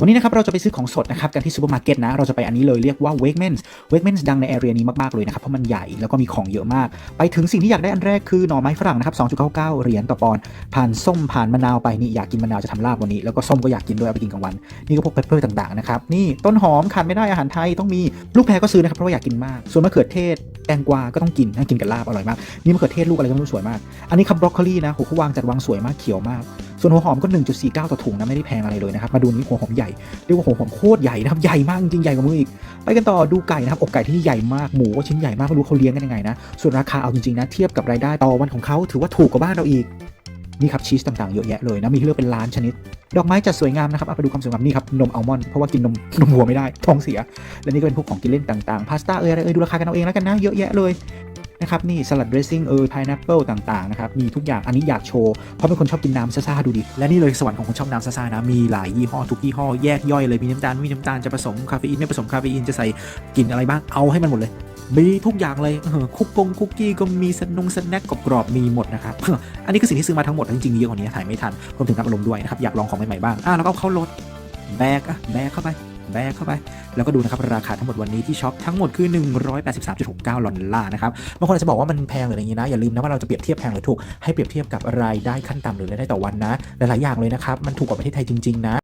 วันนี้นะครับเราจะไปซื้อของสดนะครับกันที่ซูเปอร์มาร์เก็ตนะเราจะไปอันนี้เลยเรียกว่า Wegmans Wegmans ดังในแอเรียนี้มากๆเลยนะครับเพราะมันใหญ่แล้วก็มีของเยอะมาก ไปถึงสิ่งที่อยากได้อันแรกคือหน่อไม้ฝรั่งนะครับ 2.99 เหรียญต่อปอนด์ผ่านส้มผ่านมะนาวไปนี่อยากกินมะนาวจะทำลาบวันนี้แล้วก็ส้มก็อยากกินด้วยเอาไปกินกลางวัน นี่ก็พวกเปปเปอร์ต่างๆนะครับนี่ต้นหอมขาดไม่ได้อาหารไทยต้องมีลูกแพรก็ซื้อนะครับเพราะว่าอยากกินมาก ส่วนมะเขือเทศแตงกวาก็ต้องกินนะกินกับลาบอร่อยมากนี่มะเขือเทศลูกอะไรก็ไม่รู้สวยมาก อันนี้ครับบรอกโคลีนะโหเขาวางจัดวางสวยมากเขียวมากส่วนหัวหอมก็ 1.49 ต่อถุงนะไม่ได้แพงอะไรเลยนะครับมาดูนี่หัวหอมใหญ่เรียกว่าหัวหอมโคตรใหญ่นะครับใหญ่มากจริงๆใหญ่กว่ามืออีกไปกันต่อดูไก่นะครับอกไก่ที่นี่ใหญ่มากหมูก็ชิ้นใหญ่มากไม่รู้เขาเลี้ยงกันยังไงนะส่วนราคาเอาจริงๆนะเทียบกับรายได้ต่อวันของเขาถือว่าถูกกว่าบ้านเราอีกนี่ครับชีสต่างๆเยอะแยะเลยนะมีให้เลือกเป็นล้านชนิด ดอกไม้จัดสวยงามนะครับเอาไปดูความสวยงามนี่ครับนมอัลมอนด์เพราะว่ากินนมนมวัวไม่ได้ท้องเสีย และนี่ก็เป็นพวกของกินเล่นต่างๆพาสต้าเอยอะไรเอยดูราคากันเอาเองแล้วกันนะเยอะแยะเลย นะครับนี่สลัดเดรสซิ่งเอยพายแอปเปิลต่างๆนะครับมีทุกอย่างอันนี้อยากโชว์เพราะเป็นคนชอบกินน้ำซ่าๆดูดิและนี่เลยสวรรค์ของคนชอบน้ำซ่าๆนะมีหลายยี่ห้อทุกยี่ห้อแยกย่อยเลยมีน้ำตาลไม่มีน้ำตาลจะผสมคาเฟอีนไม่ผสมคาเฟอีนจะใส่กลิ่นอะไรบ้างเอาให้มันหมดเลยมีทุกอย่างเลยเออคุกกงคุกกี้ก็มีสนงสแน็คกรอบๆมีหมดนะครับอันนี้คือสิ่งที่ซื้อมาทั้งหมดจริงๆเยอะกว่านี้ถ่ายไม่ทันรวมถึงรับอารมณ์ด้วยนะครับอยากลองของใหม่ๆบ้างอะแล้วก็เอาเข้ารถแบกอะแบกเข้าไป แบกเข้าไป แล้วก็ดูนะครับราคาทั้งหมดวันนี้ที่ช็อปทั้งหมดคือ 183.69ดอลลาร์นะครับบางคนอาจจะบอกว่ามันแพงหรืออะไรอย่างนี้นะอย่าลืมนะว่าเราจะเปรียบเทียบแพงหรือถูกให้เปรียบเทียบกับรายได้ขั้นต่ำหรือรายได้ต่อวันนะหลายๆอย่างเลยนะครับมันถูกกว่าประเทศไทยจริงๆนะ